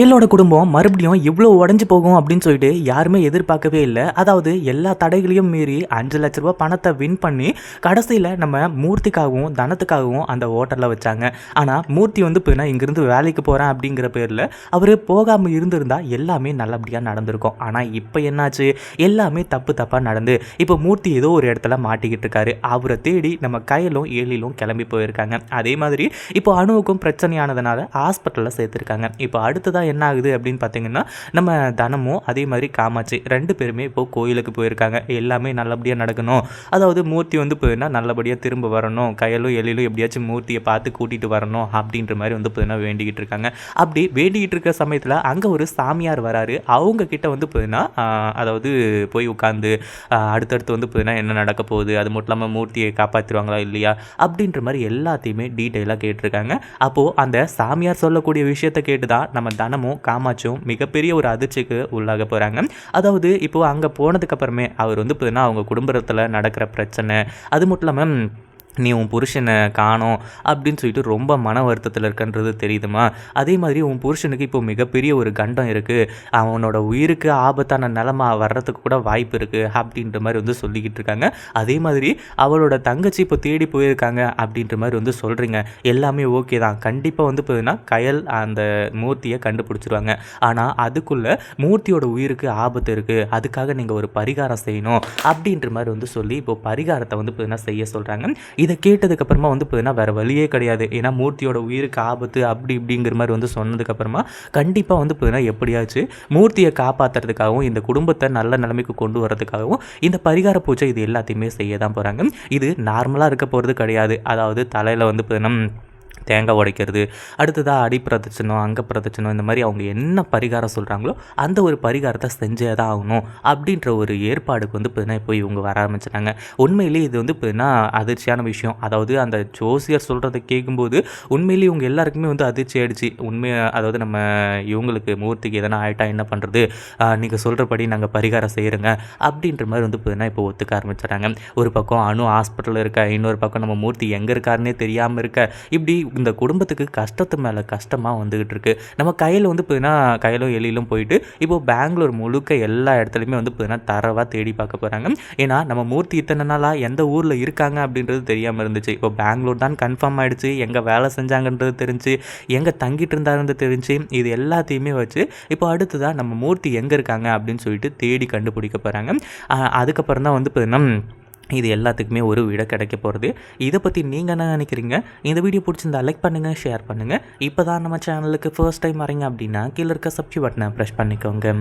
கையலோட குடும்பம் மறுபடியும் இவ்வளோ உடஞ்சி போகும் அப்படின்னு சொல்லிட்டு யாருமே எதிர்பார்க்கவே இல்லை. அதாவது எல்லா தடைகளையும் மீறி அஞ்சு லட்ச ரூபா பணத்தை வின் பண்ணி கடைசியில் நம்ம மூர்த்திக்காகவும் தனத்துக்காகவும் அந்த ஹோட்டலில் வச்சாங்க. ஆனால் மூர்த்தி வந்து இப்போ நான் இங்கேருந்து வேலைக்கு போகிறேன் அப்படிங்கிற பேரில் அவர் போகாமல் இருந்திருந்தால் எல்லாமே நல்லபடியாக நடந்திருக்கும். ஆனால் இப்போ என்னாச்சு? எல்லாமே தப்பு தப்பாக நடந்து. இப்போ மூர்த்தி ஏதோ ஒரு இடத்துல மாட்டிக்கிட்டு இருக்காரு. அவரை தேடி நம்ம கையிலும் ஏழிலும் கிளம்பி போயிருக்காங்க. அதே மாதிரி இப்போ அணுவுக்கும் பிரச்சனையானதுனால ஹாஸ்பிட்டலில் சேர்த்துருக்காங்க. இப்போ அடுத்ததாக என்ன ஆகுது அப்படின்னு பார்த்தீங்கன்னா நம்ம தனமும் அதே மாதிரி காமாட்சி ரெண்டு பேருமே இப்போ கோயிலுக்கு போயிருக்காங்க. எல்லாமே நல்லபடியாக நடக்கணும். அதாவது மூர்த்தி வந்து போயின்னா நல்லபடியாக திரும்ப வரணும். கையிலும் எழிலும் எப்படியாச்சும் மூர்த்தியை பார்த்து கூட்டிகிட்டு வரணும் அப்படின்ற மாதிரி வந்து போயின்னா வேண்டிக்கிட்டு இருக்காங்க. அப்படி வேண்டிக்கிட்டு இருக்க சமயத்தில் அங்கே ஒரு சாமியார் வராரு. அவங்க கிட்ட வந்து போயின்னா அதாவது போய் உட்காந்து அடுத்தடுத்து வந்து போயின்னா என்ன நடக்க போகுது? அது மட்டும் இல்லாமல் மூர்த்தியை காப்பாற்றிடுவாங்களா இல்லையா? அப்படின்ற மாதிரி எல்லாத்தையுமே டீட்டெயிலாக கேட்டிருக்காங்க. அப்போது அந்த சாமியார் சொல்லக்கூடிய விஷயத்தை கேட்டு தான் நம்ம தனமும் காமாட்சியும் மிகப்பெரிய ஒரு அதிர்ச்சிக்கு உள்ளாக போகிறாங்க அதாவது இப்போது அங்கே போனதுக்கப்புறமே அவர் வந்து பார்த்தீங்கன்னா அவங்க குடும்பத்தில் நடக்கிற பிரச்சனை அது மட்டும் இல்லாமல் நீ உன் புருஷனை காணோம் அப்படின்னு சொல்லிட்டு ரொம்ப மன வருத்தத்தில் இருக்கன்றது தெரியுதுமா? அதே மாதிரி உன் புருஷனுக்கு இப்போ மிகப்பெரிய ஒரு கண்டம் இருக்குது அவனோட உயிருக்கு ஆபத்தான நிலமா வர்றதுக்கு கூட வாய்ப்பு இருக்குது அப்படின்ற மாதிரி வந்து சொல்லிக்கிட்டு இருக்காங்க. அதே மாதிரி அவளோட தங்கச்சி இப்போ தேடி போயிருக்காங்க அப்படின்ற மாதிரி வந்து சொல்கிறீங்க எல்லாமே ஓகே தான். கண்டிப்பாக வந்து பார்த்தீங்கன்னா கயல் அந்த மூர்த்தியை கண்டுபிடிச்சிருவாங்க. ஆனால் அதுக்குள்ளே மூர்த்தியோட உயிருக்கு ஆபத்து இருக்குது அதுக்காக நீங்கள் ஒரு பரிகாரம் செய்யணும் அப்படின்ற மாதிரி வந்து சொல்லி இப்போ பரிகாரத்தை வந்து பார்த்தீங்கன்னா செய்ய சொல்கிறாங்க இதை கேட்டதுக்கப்புறமா வந்து பார்த்தீங்கன்னா வேறு வழியே கிடையாது. ஏன்னா மூர்த்தியோட உயிருக்கு ஆபத்து அப்படி இப்படிங்கிற மாதிரி வந்து சொன்னதுக்கப்புறமா கண்டிப்பாக வந்து பார்த்தீங்கன்னா எப்படியாச்சு மூர்த்தியை காப்பாற்றுறதுக்காகவும் இந்த குடும்பத்தை நல்ல நிலைமைக்கு கொண்டு வரதுக்காகவும் இந்த பரிகார பூஜை இது எல்லாத்தையுமே செய்ய தான் போகிறாங்க இது நார்மலாக இருக்க போகிறது கிடையாது. அதாவது தலையில் வந்து பார்த்தீங்கன்னா தேங்காய் உடைக்கிறது அடுத்ததாக அடி பிரதட்சணம் அங்க பிரதட்சணம் இந்த மாதிரி அவங்க என்ன பரிகாரம் சொல்கிறாங்களோ அந்த ஒரு பரிகாரத்தை செஞ்சே தான் ஆகணும் அப்படின்ற ஒரு ஏற்பாடுக்கு வந்து இப்போ இப்போ இவங்க வர ஆரம்பிச்சிட்டாங்க. உண்மையிலேயே இது வந்து இப்போ அதிர்ச்சியான விஷயம். அதாவது அந்த ஜோசியர் சொல்கிறத கேட்கும்போது உண்மையிலேயே இவங்க எல்லாருக்குமே வந்து அதிர்ச்சி ஆயிடுச்சு. உண்மை அதாவது நம்ம இவங்களுக்கு மூர்த்திக்கு எதனா ஆயிட்டா என்ன பண்ணுறது நீங்கள் சொல்கிறபடி நாங்கள் பரிகாரம் செய்கிறோங்க அப்படின்ற மாதிரி வந்து இப்போ இப்போ ஒத்துக்க ஆரம்பிச்சிட்டாங்க ஒரு பக்கம் அணு ஹாஸ்பிட்டலில் இருக்க இன்னொரு பக்கம் நம்ம மூர்த்தி எங்கே இருக்காருன்னே தெரியாமல் இருக்க இப்படி இந்த குடும்பத்துக்கு கஷ்டத்து மேலே கஷ்டமாக வந்துக்கிட்டு இருக்கு. நம்ம கையில் வந்து பார்த்தீங்கன்னா கையிலும் எலியிலும் போயிட்டு இப்போது பெங்களூர் முழுக்க எல்லா இடத்துலையுமே வந்து பார்த்தீங்கன்னா தரவாக தேடி பார்க்க போகிறாங்க ஏன்னா நம்ம மூர்த்தி இத்தனை நாளாக எந்த ஊரில் இருக்காங்க அப்படின்றது தெரியாமல் இருந்துச்சு. இப்போ பெங்களூர் தான் கன்ஃபார்ம் ஆகிடுச்சு எங்கே வேலை செஞ்சாங்கன்றது தெரிஞ்சு எங்கே தங்கிட்டு இருந்தாருன்றது தெரிஞ்சு இது எல்லாத்தையுமே வச்சு இப்போ அடுத்ததாக நம்ம மூர்த்தி எங்கே இருக்காங்க அப்படின்னு சொல்லிட்டு தேடி கண்டுபிடிக்க போகிறாங்க அதுக்கப்புறம் தான் வந்து பார்த்தீங்கன்னா இது எல்லாத்துக்குமே ஒரு விட கிடைக்க போகிறது இதை பற்றி நீங்கள் என்ன நினைக்கிறீங்க? இந்த வீடியோ பிடிச்சிருந்தா லைக் பண்ணுங்கள் ஷேர் பண்ணுங்கள் இப்போ தான் நம்ம சேனலுக்கு ஃபர்ஸ்ட் டைம் வரீங்க அப்படின்னா கீழே இருக்க சப்ஸ்கிரைப் பட்டனை ப்ரெஸ் பண்ணிக்கோங்க.